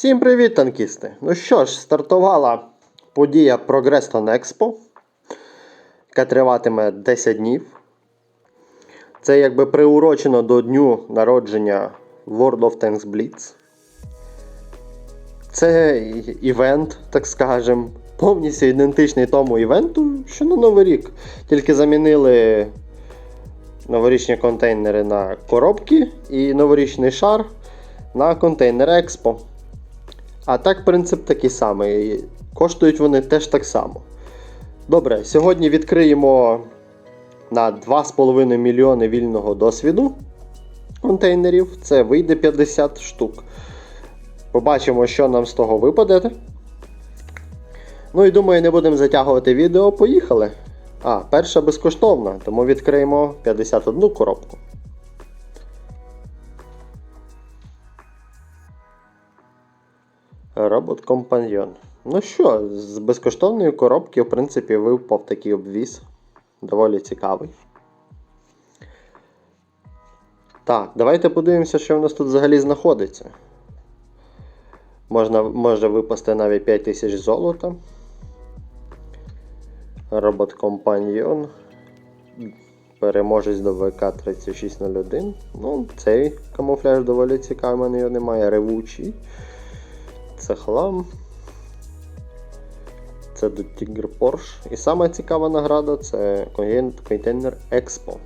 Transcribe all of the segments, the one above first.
Всім привіт, танкісти! Ну що ж, стартувала подія Progreston Expo, яка триватиме 10 днів. Це якби приурочено до дню народження World of Tanks Blitz. Це івент, так скажем, повністю ідентичний тому івенту, що на Новий рік. Тільки замінили новорічні контейнери на коробки і новорічний шар на контейнер Експо. А так, принцип такий самий. Коштують вони теж так само. Добре, сьогодні відкриємо на 2,5 мільйони вільного досвіду контейнерів. Це вийде 50 штук. Побачимо, що нам з того випаде. Ну і думаю, не будемо затягувати відео. Поїхали. А, перша безкоштовна, тому відкриємо 51 коробку. Робот компаньйон. Ну що, з безкоштовної коробки, в принципі, випав такий обвіз. Доволі цікавий. Так, давайте подивимося, що в нас тут взагалі знаходиться. Можна, може випасти навіть 5000 золота. Робот компаньйон. Переможець до ВК-3601. Ну, цей камуфляж доволі цікавий, мене його немає. Ревучий. Це хлам. Це до Tiger Porsche. І сама цікава награда це контейн- контейнер Expo.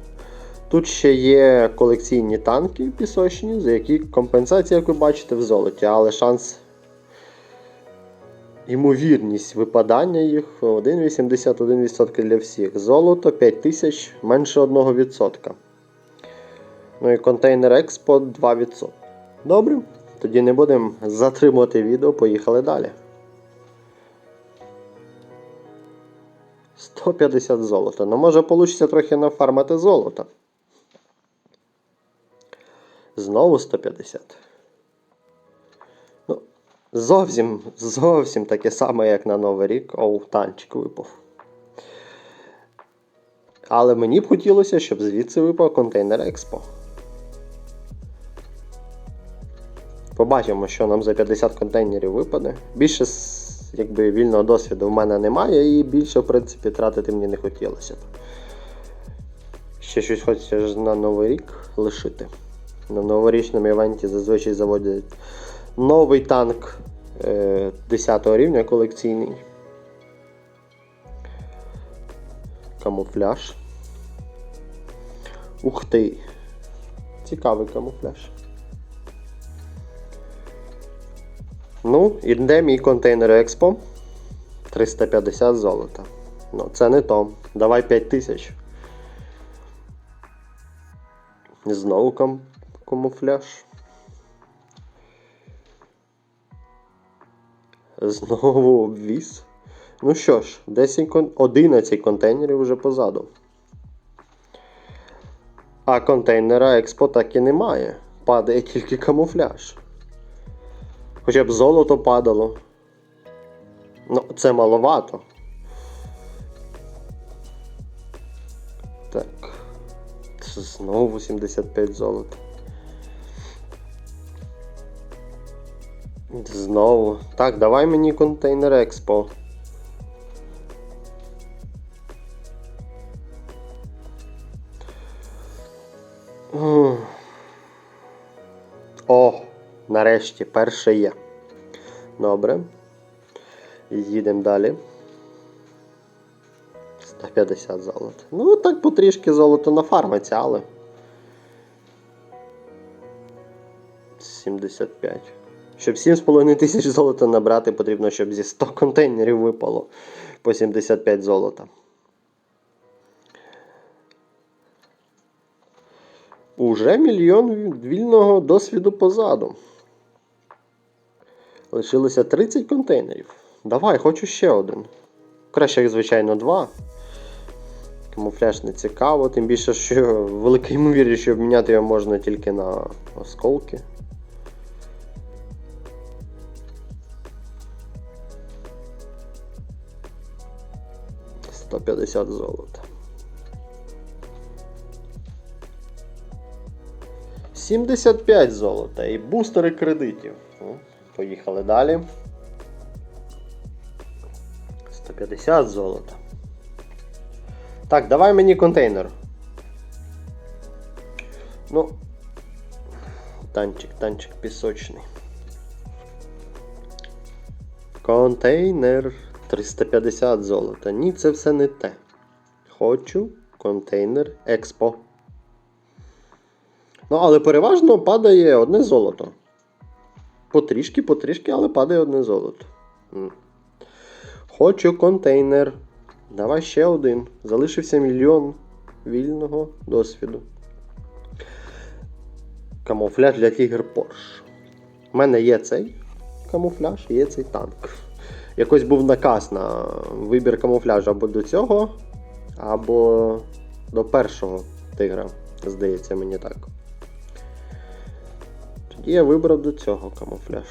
Тут ще є колекційні танки пісочні, за які компенсація, як ви бачите, в золоті, але шанс. Ймовірність випадання їх 1,81% для всіх. Золото 5000 менше 1%. Ну і контейнер Expo 2%. Добре. Тоді не будемо затримувати відео, поїхали далі. 150 золота. Ну, може, вийде трохи нафармити золота. Знову 150. Зовсім, зовсім таке саме, як на Новий рік. Оу, танчик випав. Але мені б хотілося, щоб звідси випав контейнер Експо. Побачимо, що нам за 50 контейнерів випаде. Більше якби, вільного досвіду в мене немає, і більше, в принципі, тратити мені не хотілося б. Ще щось хочеться на Новий рік лишити. На новорічному івенті зазвичай заводять новий танк е, 10 рівня колекційний. Камуфляж. Ух ти! Цікавий камуфляж. Ну, іде мій контейнер Експо. 350 золота. Ну, це не то. Давай 5000. Знову кам... камуфляж. Знову обвіз. Ну що ж, 10 кон... 11 контейнерів вже позаду. А контейнера Експо так і немає. Падає тільки камуфляж. Хоча б золото падало. Ну, це маловато. Так. Це знову 75 золота. Знову. Так, давай мені контейнер Експо. О, нарешті, перше є. Добре. Їдемо далі. 150 золота. Ну, так потрішки золото нафармиться, але. 75. Щоб 7,5 тисяч золота набрати, потрібно, щоб зі 100 контейнерів випало по 75 золота. Уже мільйон вільного досвіду позаду. Лишилося 30 контейнерів. Давай, хочу ще один. Краще, як звичайно, два. Камуфляж не цікаво, тим більше, що велика ймовірність, що обміняти його можна тільки на осколки. 150 золота. 75 золота і бустери кредитів. Поїхали далі. 150 золота. Так, давай мені контейнер. Ну, танчик, танчик пісочний. Контейнер. 350 золота. Ні, це все не те. Хочу контейнер Експо. Ну, але переважно падає одне золото. Потрішки, потрішки, але падає одне золото. Хочу контейнер. Давай ще один. Залишився мільйон вільного досвіду. Камуфляж для Тігр Порш. У мене є цей камуфляж, є цей танк. Якось був наказ на вибір камуфляжу або до цього, або до першого тигра. Здається, мені так. Тоді я вибрав до цього камуфляж.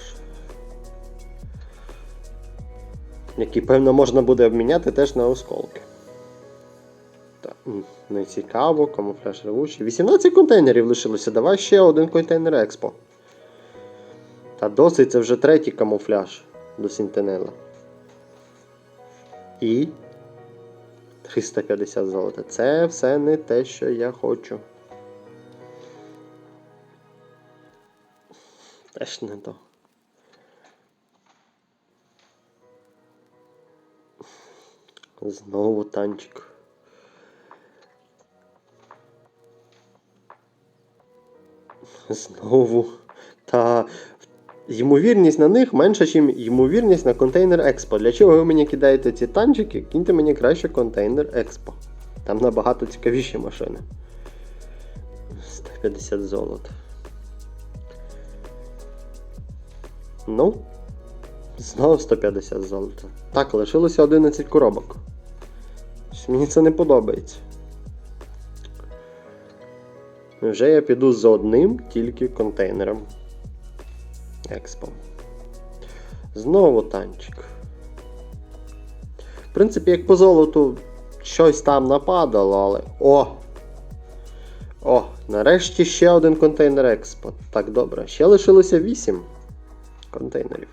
Який, певно, можна буде обміняти теж на осколки. Так, не цікаво, камуфляж ревучий. 18 контейнерів лишилося. Давай ще один контейнер експо. Та досить, це вже третій камуфляж до Сінтенела. І 350 золота. Це все не те, що я хочу. Теж не то. Знову танчик. Знову. Та ймовірність на них менша, ніж ймовірність на контейнер Експо. Для чого ви мені кидаєте ці танчики? Киньте мені краще контейнер Експо. Там набагато цікавіші машини. 150 золота. Ну, знову 150 золота. Так, лишилося 11 коробок. Мені це не подобається. Вже я піду з одним тільки контейнером. Експо. Знову танчик. В принципі, як по золоту щось там нападало, але. О! О, нарешті ще один контейнер експо. Так, добре. Ще лишилося 8 контейнерів.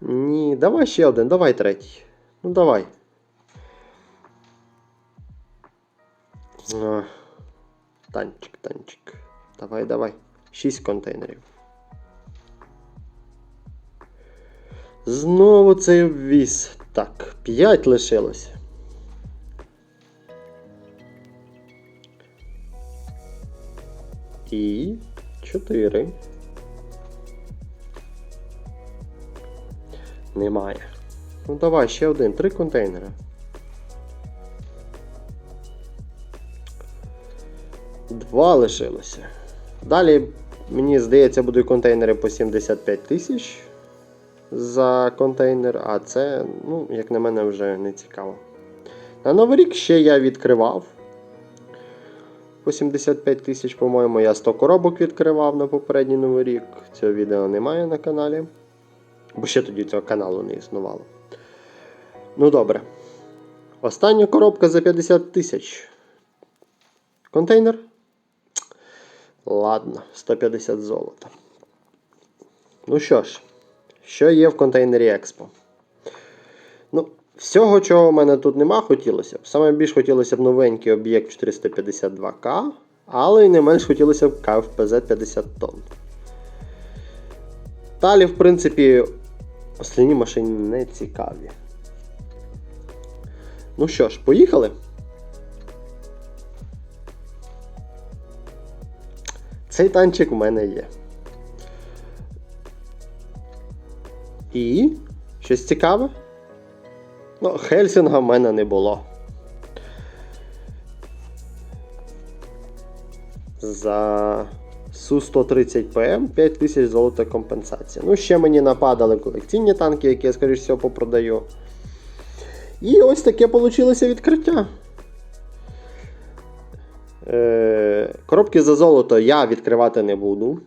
Ні, давай ще один, давай третій. Ну давай. Танчик, танчик. Давай, давай. 6 контейнерів. Знову цей обвіз. Так, 5 лишилося. І 4. Немає. Ну давай, ще один. Три контейнери. Два лишилося. Далі, мені здається, будуть контейнери по 75 тисяч за контейнер, а це, ну, як на мене, вже не цікаво. На Новий рік ще я відкривав. По 75 тисяч, по-моєму, я 100 коробок відкривав на попередній новий рік. Цього відео немає на каналі. Бо ще тоді цього каналу не існувало. Ну добре. Остання коробка за 50 тисяч. Контейнер? Ладно, 150 золота. Ну що ж, що є в контейнері Експо? Ну, всього, чого в мене тут нема, хотілося б. Саме більш хотілося б новенький об'єкт 452К, але й не менш хотілося б КФПЗ 50 тонн. Далі, в принципі, Остальні машини не цікаві. Ну що ж, поїхали. Цей танчик у мене є. І щось цікаве? Ну, Хельсінга в мене не було. За Су-130ПМ 5000 золота компенсація. Ну, ще мені нападали колекційні танки, які я, скоріш всього, попродаю. І ось таке вийшло відкриття. Е, Коробки за золото я відкривати не буду.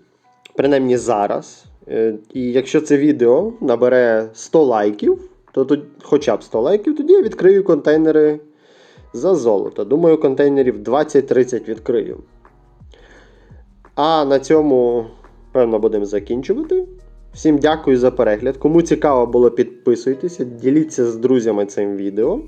Принаймні зараз. Е, І якщо це відео набере 100 лайків, то тут, хоча б 100 лайків, тоді я відкрию контейнери за золото. Думаю, контейнерів 20-30 відкрию. А на цьому, певно, будемо закінчувати. Всім дякую за перегляд. Кому цікаво було, підписуйтеся, діліться з друзями цим відео.